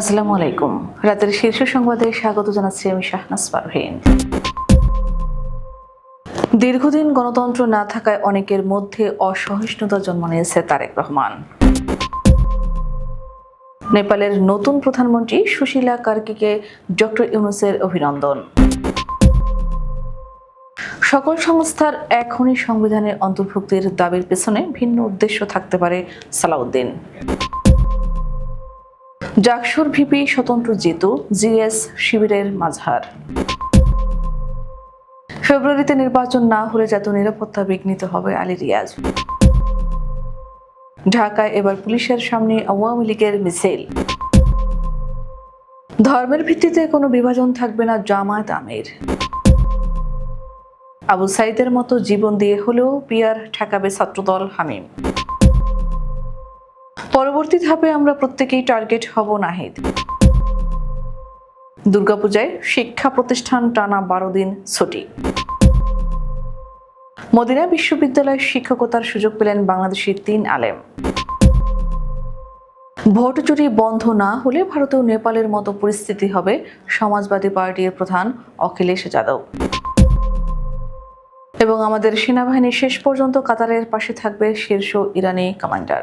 আসসালামু আলাইকুম। রাতের শীর্ষ সংবাদে স্বাগত জানাচ্ছি আমি শাহনাজ পারভীন। দীর্ঘদিন গণতন্ত্র না থাকায় অনেকের মধ্যে অসহিষ্ণুতা জন্ম নিয়েছে তারেক রহমান। নেপালের নতুন প্রধানমন্ত্রী সুশীলা কার্কিকে ডক্টর ইউনুসের অভিনন্দন। সকল সংস্থার এখনই সংবিধানের অন্তর্ভুক্তির দাবির পেছনে ভিন্ন উদ্দেশ্য থাকতে পারে সালাউদ্দিন। জাকসুর ভিপি স্বতন্ত্র জিতু, জিএস শিবিরের মাঝহার। ফেব্রুয়ারিতে নির্বাচন না হলে জাতীয় নিরাপত্তা বিঘ্নিত হবে আলী রিয়াজ। ঢাকায় এবার পুলিশের সামনে আওয়ামী লীগের মিছিল। ধর্মের ভিত্তিতে কোনো বিভাজন থাকবে না জামায়াত আমির। আবু সাইদের মতো জীবন দিয়ে হলেও পিয়ার ঠেকাবে ছাত্রদল হামিম। পরবর্তী ধাপে আমরা প্রত্যেকেই টার্গেট হব নাহিদ। দুর্গাপূজায় শিক্ষা প্রতিষ্ঠান টানা বারো দিন ছুটি। মদিনা বিশ্ববিদ্যালয়ে শিক্ষকতার সুযোগ পেলেন বাংলাদেশের তিন আলেম। ভোট চুরি বন্ধ না হলে ভারত ও নেপালের মতো পরিস্থিতি হবে সমাজবাদী পার্টির প্রধান অখিলেশ যাদব। এবং আমাদের সেনাবাহিনী শেষ পর্যন্ত কাতারের পাশে থাকবে শীর্ষ ইরানি কমান্ডার।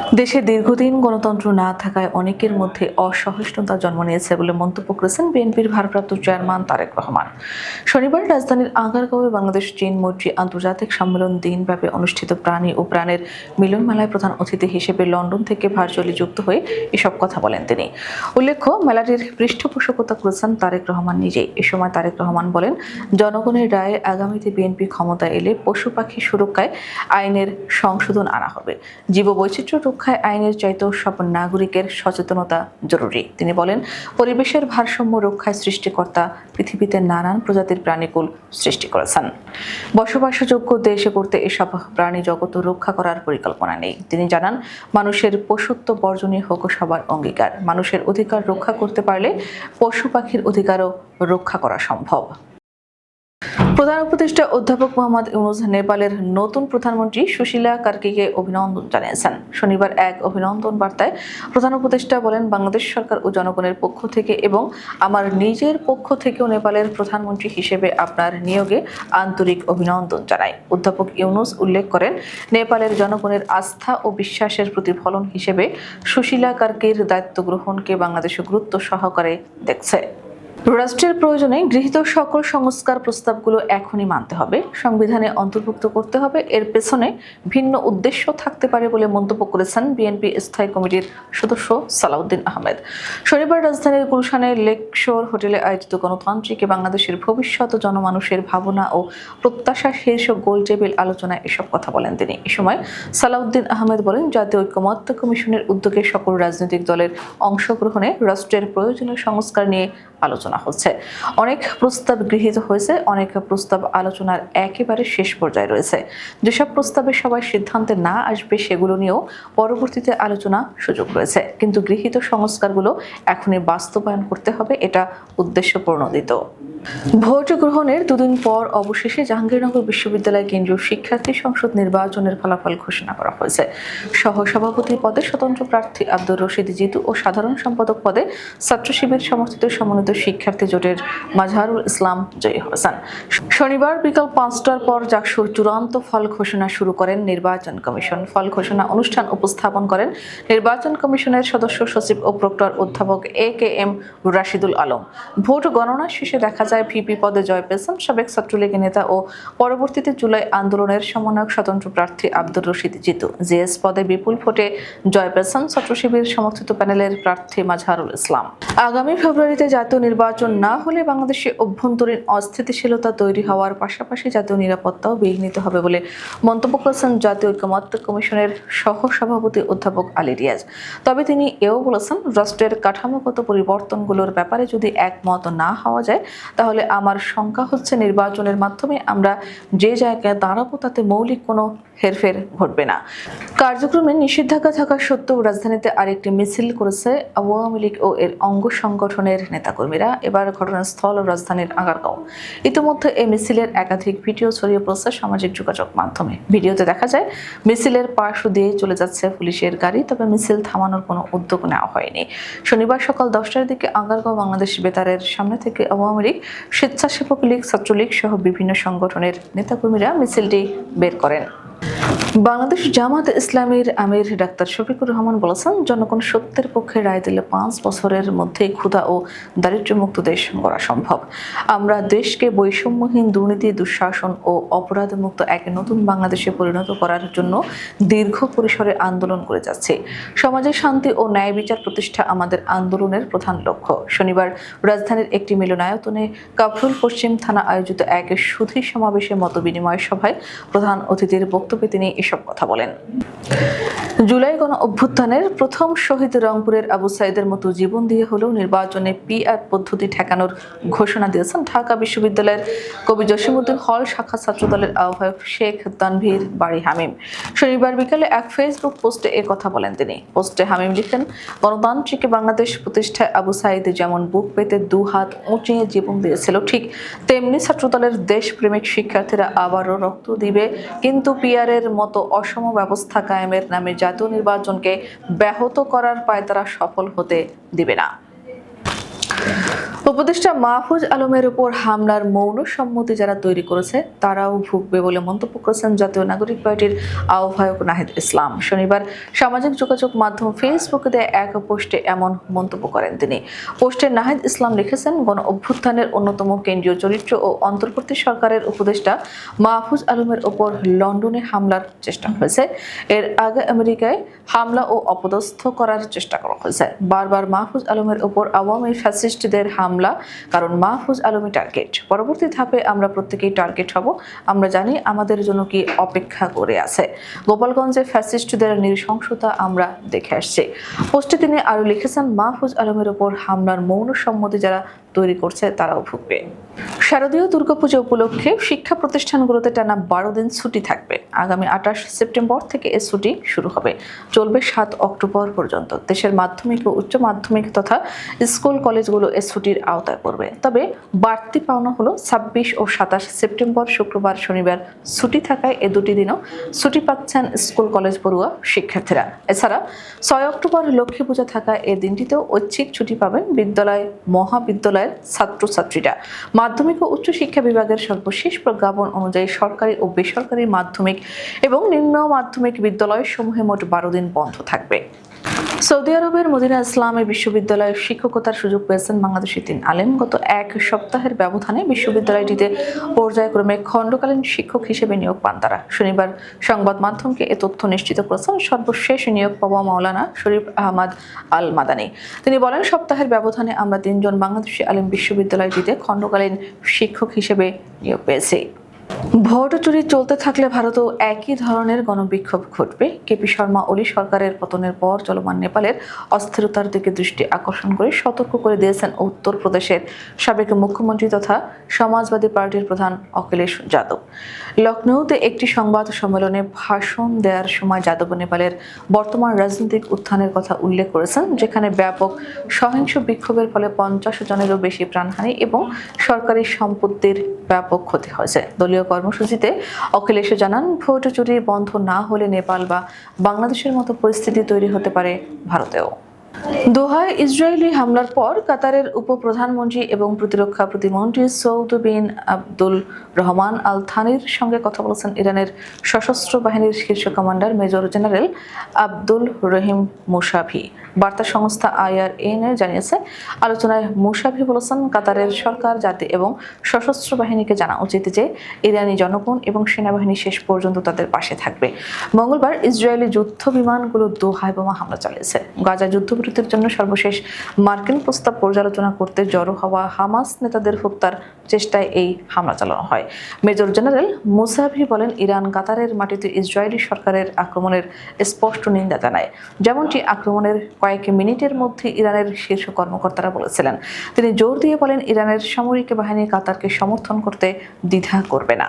দেশে দীর্ঘদিন গণতন্ত্র না থাকায় অনেকের মধ্যে অসহিষ্ণুতা জন্ম নিয়েছে বলে মন্তব্য করেছেন বিএনপির ভারপ্রাপ্ত চেয়ারম্যান তারেক রহমান। শনিবার রাজধানীর আগারগাঁওয়ে বাংলাদেশ চীন মৈত্রী আন্তর্জাতিক সম্মেলন দিনব্যাপী অনুষ্ঠিত প্রাণী ও প্রাণের মিলন মেলায় প্রধান অতিথি হিসেবে লন্ডন থেকে ভার্চুয়ালি যুক্ত হয়ে এসব কথা বলেন তিনি। উল্লেখ্য, মেলাটির পৃষ্ঠপোষকতা করেছেন তারেক রহমান নিজেই। এ সময় তারেক রহমান বলেন, জনগণের রায়ে আগামীতে বিএনপি ক্ষমতা এলে পশু পাখি সুরক্ষায় আইনের সংশোধন আনা হবে। জীববৈচিত্র্য রক্ষায় আইনের চাইতেও সব নাগরিকের সচেতনতা জরুরি। তিনি বলেন, পরিবেশের ভারসাম্য রক্ষায় সৃষ্টিকর্তা পৃথিবীতে নানান প্রজাতির প্রাণীকুল সৃষ্টি করেছেন। বসবাসযোগ্য দেশে করতে এসব প্রাণী জগৎ রক্ষা করার পরিকল্পনা নেই। তিনি জানান, মানুষের পশুত্ব বর্জনীয় হোক সবার অঙ্গীকার। মানুষের অধিকার রক্ষা করতে পারলে পশু পাখির অধিকারও রক্ষা করা সম্ভব। প্রধান উপদেষ্টা অধ্যাপক মোহাম্মদ ইউনুস নেপালের নতুন প্রধানমন্ত্রী সুশীলা কার্কিকে অভিনন্দন জানিয়েছেন। শনিবার এক অভিনন্দন বার্তায় প্রধান উপদেষ্টা বলেন, বাংলাদেশ সরকার ও জনগণের পক্ষ থেকে এবং আমার নিজের পক্ষ থেকেও নেপালের প্রধানমন্ত্রী হিসেবে আপনার নিয়োগে আন্তরিক অভিনন্দন জানাই। অধ্যাপক ইউনুস উল্লেখ করেন, নেপালের জনগণের আস্থা ও বিশ্বাসের প্রতিফলন হিসেবে সুশীলা কার্কির দায়িত্ব গ্রহণকে বাংলাদেশ গুরুত্ব সহকারে দেখছে। রাষ্ট্রের প্রয়োজনে গৃহীত সকল সংস্কার প্রস্তাবগুলো এখনই মানতে হবে। সংবিধানে অন্তর্ভুক্ত করতে হবে। এর পেছনে ভিন্ন উদ্দেশ্য থাকতে পারে বলে মন্তব্য করেছেন বিএনপি স্থায়ী কমিটির সদস্য সালাউদ্দিন আহমেদ। শনিবার রাজধানীর গুলশানে লেকশোর হোটেলে আয়োজিত গণতান্ত্রিক বাংলাদেশের ভবিষ্যৎ জনমানুষের ভাবনা ও প্রত্যাশা শীর্ষ গোল টেবিল আলোচনায় এসব কথা বলেন তিনি। এ সময় সালাউদ্দিন আহমেদ বলেন, জাতীয় ঐক্যমত্য কমিশনের উদ্যোগে সকল রাজনৈতিক দলের অংশগ্রহণে রাষ্ট্রের প্রয়োজনীয় সংস্কার নিয়ে আলোচনা হচ্ছে। অনেক প্রস্তাব গৃহীত হয়েছে, অনেক প্রস্তাব আলোচনার একেবারে শেষ পর্যায়ে রয়েছে। যেসব প্রস্তাবে সবাই সিদ্ধান্তে না আসবে সেগুলো নিয়েও পরবর্তীতে আলোচনা সুযোগ রয়েছে। কিন্তু গৃহীত সংস্কারগুলো এখনই বাস্তবায়ন করতে হবে, এটা উদ্দেশ্য প্রণোদিত ভোট গ্রহণের দুদিন পর অবশেষে জাহাঙ্গীরনগর বিশ্ববিদ্যালয় কেন্দ্রীয় শিক্ষার্থী সংসদ নির্বাচনের ফলাফল ঘোষণা করা হয়েছে। সহ সভাপতি পদে স্বতন্ত্র প্রার্থী আব্দুর রশিদ জিতু ও সাধারণ সম্পাদক পদে ছাত্র শিবির সমর্থিত সমন্বিত শিক্ষার্থী জোটের মাজহারুল ইসলাম জয়ী হয়েছেন। শনিবার বিকাল পাঁচটার পর জাকসুর চূড়ান্ত ফল ঘোষণা শুরু করেন নির্বাচন কমিশন। ফল ঘোষণা অনুষ্ঠান উপস্থাপন করেন নির্বাচন কমিশনের সদস্য সচিব ও প্রক্টর অধ্যাপক A K M Rashidul Alam. Vote গণনা শেষে দেখা যায় ভিপি পদে জয় পেয়েছেন সাবেক ছাত্রলীগের নেতা ও পরবর্তীতে জুলাই আন্দোলনের সমন্বয়ক স্বতন্ত্র প্রার্থী আব্দুর রশিদ জিতু। জিএস পদে বিপুল ভোটে জয় পেয়েছেন ছাত্র শিবির সমর্থিত প্যানেলের প্রার্থী মাজহারুল ইসলাম। আগামী ফেব্রুয়ারিতে জাতীয় নির্বাচন না হলে বাংলাদেশে অভ্যন্তরীণ অস্থিতিশীলতা তৈরি হওয়ার পাশাপাশি জাতীয় নিরাপত্তাও বিঘ্নিত হবে বলে মন্তব্য করেছেন জাতীয় ঐক্যমত্য কমিশনের সহ সভাপতি অধ্যাপক আলী রিয়াজ। তবে তিনি এও বলেছেন, রাষ্ট্রের কাঠামোগত পরিবর্তনগুলোর ব্যাপারে যদি একমত না হওয়া যায়, তাহলে আমার শঙ্কা হচ্ছে নির্বাচনের মাধ্যমে আমরা যে জায়গায় দাঁড়াবো তাতে মৌলিক কোনো হেরফের ঘটবে না। কার্যক্রমে নিষেধাজ্ঞা থাকা সত্ত্বেও রাজধানীতে আরেকটি মিছিল করেছে আওয়ামী লীগ ও এর অঙ্গ সংগঠনের নেতাকর্মীরা। এবার ঘটনাস্থল রাজধানীর আগারগাঁও। ইতিমধ্যে এই মিছিলের একাধিক ভিডিও ছড়িয়ে পড়ছে সামাজিক যোগাযোগ মাধ্যমে। ভিডিওতে দেখা যায়, মিছিলের পাশ দিয়ে চলে যাচ্ছে পুলিশের গাড়ি, তবে মিছিল থামানোর কোনো উদ্যোগ নেওয়া হয়নি। শনিবার সকাল দশটার দিকে আগারগাঁও বাংলাদেশ বেতারের সামনে থেকে আওয়ামী লীগ, স্বেচ্ছাসেবক লীগ, ছাত্রলীগ সহ বিভিন্ন সংগঠনের নেতাকর্মীরা মিছিলটি বের করেন। বাংলাদেশ জামাত ইসলামীর আমির ডাক্তার শফিকুর রহমান বলেছেন, জনগণ সত্যের পক্ষে রায় দিলে পাঁচ বছরের মধ্যেই ক্ষুধা ও দারিদ্র্যমুক্ত দেশ গড়া সম্ভব। আমরা দেশকে বৈষম্যহীন, দুর্নীতি, দুঃশাসন ও অপরাধমুক্ত এক নতুন বাংলাদেশে পরিণত করার জন্য দীর্ঘ পরিসরে আন্দোলন করে যাচ্ছে। সমাজে শান্তি ও ন্যায় বিচার প্রতিষ্ঠা আমাদের আন্দোলনের প্রধান লক্ষ্য। শনিবার রাজধানীর একটি মিলনায়তনে কাফরুল পশ্চিম থানা আয়োজিত এক সুধী সমাবেশে মতবিনিময় সভায় প্রধান অতিথির বক্তব্যে তিনি এসব কথা বলেন। জুলাই গণ অভ্যুত্থানের প্রথম শহীদ রংপুরের আবু সাইদের মতো জীবন দিয়ে হলেও নির্বাচনে পিআর পদ্ধতি ঠেকানোর ঘোষণা দিয়েছেন ঢাকা বিশ্ববিদ্যালয়ের কবি জসিমুদ্দিন হল, শাখা ছাত্রদলের আহ্বায়ক শেখ তানভীর বাড়ি হামিম। শনিবার বিকালে এক ফেসবুক পোস্টে এ কথা বলেন তিনি। পোস্টে হামিম লিখেন, গণতান্ত্রিক বাংলাদেশ প্রতিষ্ঠায় আবু সাইদ যেমন বুক পেতে দু হাত উঁচিয়ে জীবন দিয়েছিল, ঠিক তেমনি ছাত্রদলের দেশপ্রেমিক শিক্ষার্থীরা আবারও রক্ত দিবে। কিন্তু পিয়ারের মতো অসম ব্যবস্থা কায়েমের নামে জাতীয় নির্বাচনকে ব্যাহত করার পায় তারা সফল হতে দিবে না। উপদেষ্টা মাহফুজ আলমের উপর হামলার মৌন সম্মতি যারা তৈরি করেছে, তারাও ভুগবে বলে মন্তব্য করেছেন জাতীয় নাগরিক পার্টির আহ্বায়ক নাহিদ ইসলাম। শনিবার সামাজিক যোগাযোগ মাধ্যম ফেসবুকে দেয়া এক পোস্টে এমন মন্তব্য করেন তিনি। পোস্টে নাহিদ ইসলাম লিখেছেন, গণ অভ্যুত্থানের অন্যতম কেন্দ্রীয় চরিত্র ও অন্তর্বর্তী সরকারের উপদেষ্টা মাহফুজ আলমের ওপর লন্ডনে হামলার চেষ্টা হয়েছে এর আগে আমেরিকায় হামলা ও অপদস্থ করার চেষ্টা করা হয়েছে। বারবার মাহফুজ আলমের ওপর আওয়ামী ফ্যাসিস্টদের হামলা কারণ মাহফুজ আলমী টার্গেট পরবর্তী ধাপে আমরা প্রত্যেকেই টার্গেট হব। আমরা জানি আমাদের জন্য কি অপেক্ষা করে আছে। গোপালগঞ্জে ফ্যাসিস্টদের নৃশংসতা আমরা দেখে আসছি। পোস্টে তিনি আরও লিখেছেন, মাহফুজ আলমের ওপর হামলার মৌন সম্মতি যারা তৈরি করছে, তারাও ভুগবে। শারদীয় দুর্গাপূজা উপলক্ষে শিক্ষা প্রতিষ্ঠানগুলোতে টানা বারো দিন ছুটি থাকবে। আগামী আঠাশ সেপ্টেম্বর থেকে এ ছুটি শুরু হবে। চলবে সাত অক্টোবর পর্যন্ত। দেশের মাধ্যমিক ও উচ্চ মাধ্যমিক তথা স্কুল কলেজগুলো এ ছুটির আওতায় পড়বে। তবে বাড়তি পাওনা হলো ছাব্বিশ ও সাতাশ সেপ্টেম্বর, শুক্রবার, শনিবার ছুটি থাকায় এ দুটি দিনও ছুটি পাচ্ছেন স্কুল কলেজ পড়ুয়া শিক্ষার্থীরা। এছাড়া ছয় অক্টোবর লক্ষ্মী পূজা থাকায় এ দিনটিতেও ঐচ্ছিক ছুটি পাবেন বিদ্যালয় মহাবিদ্যালয়ের ছাত্রছাত্রীরা। মাধ্যমিক ও উচ্চ শিক্ষা বিভাগের সর্বশেষ প্রজ্ঞাপন অনুযায়ী সরকারি ও বেসরকারি মাধ্যমিক এবং নিম্ন মাধ্যমিক বিদ্যালয় সমূহে মোট বারো দিন বন্ধ থাকবে। সৌদি আরবের মদিনা ইসলামী বিশ্ববিদ্যালয়ে শিক্ষকতার সুযোগ পেয়েছেন বাংলাদেশি তিন আলেম। গত এক সপ্তাহের ব্যবধানে বিশ্ববিদ্যালয়টিতে পর্যায়ক্রমে খণ্ডকালীন শিক্ষক হিসেবে নিয়োগ পান তারা। শনিবার সংবাদ মাধ্যমকে এ তথ্য নিশ্চিত করেছেন সর্বশেষ নিয়োগ পাওয়া মাওলানা শরীফ আহমদ আল মাদানী তিনি বলেন, সপ্তাহের ব্যবধানে আমরা তিনজন বাংলাদেশি আলেম বিশ্ববিদ্যালয়টিতে খণ্ডকালীন শিক্ষক হিসেবে নিয়োগ পেয়েছি। ভোট চুরি চলতে থাকলে ভারতেও একই ধরনের গণবিক্ষোভ ঘটবে। কেপি শর্মা ওলি সরকারের পতনের পর চলমান নেপালের অস্থিরতার দিকে দৃষ্টি আকর্ষণ করে সতর্ক করে দিয়েছেন উত্তরপ্রদেশের সাবেক মুখ্যমন্ত্রী তথা সমাজবাদী পার্টির প্রধান অখিলেশ যাদব। লখনৌতে একটি সংবাদ সম্মেলনে ভাষণ দেওয়ার সময় যাদব নেপালের বর্তমান রাজনৈতিক উত্থানের কথা উল্লেখ করেছেন, যেখানে ব্যাপক সহিংস বিক্ষোভের ফলে পঞ্চাশ জনেরও বেশি প্রাণহানি এবং সরকারি সম্পত্তির ব্যাপক ক্ষতি হয়েছে। দলীয় কর্মসূচিতে অখিলেশ জানান, ভোট চুরি বন্ধ না হলে নেপাল বা বাংলাদেশের মতো পরিস্থিতি তৈরি হতে পারে ভারতেও। দোহায় ইসরায়েলি হামলার পর কাতারের উপপ্রধানমন্ত্রী এবং প্রতিরক্ষা প্রতিমন্ত্রী সৌদ বিন আব্দুল রহমান আল থানির সঙ্গে কথা বলেছেন ইরানের সশস্ত্র বাহিনীর শীর্ষ commander major general Abdul Rahim Musavi বার্তা সংস্থা আইআরএন জানিয়েছে, আলোচনায় মুসাভি বলেছেন, কাতারের সরকার, জাতি এবং সশস্ত্র বাহিনীকে জানা উচিত যে ইরানি জনগণ এবং সেনাবাহিনী শেষ পর্যন্ত তাদের পাশে থাকবে। মঙ্গলবার ইসরায়েলি যুদ্ধ বিমানগুলো দোহায় বোমা হামলা চালিয়েছে। গাজা যুদ্ধবিরতির জন্য সর্বশেষ মার্কিন প্রস্তাব পর্যালোচনা করতে জড়ো হওয়া হামাস নেতাদের হত্যার চেষ্টায় এই হামলা চালানো হয়। মেজর জেনারেল মুসাভি বলেন, ইরান কাতারের মাটিতে ইসরায়েলি সরকারের আক্রমণের স্পষ্ট নিন্দা জানায়। যেমনটি আক্রমণের কয়েক মিনিটের মধ্যে ইরানের শীর্ষ কর্মকর্তারা বলেছিলেন। তিনি জোর দিয়ে বলেন, ইরানের সামরিক বাহিনী কাতারকে সমর্থন করতে দ্বিধা করবে না।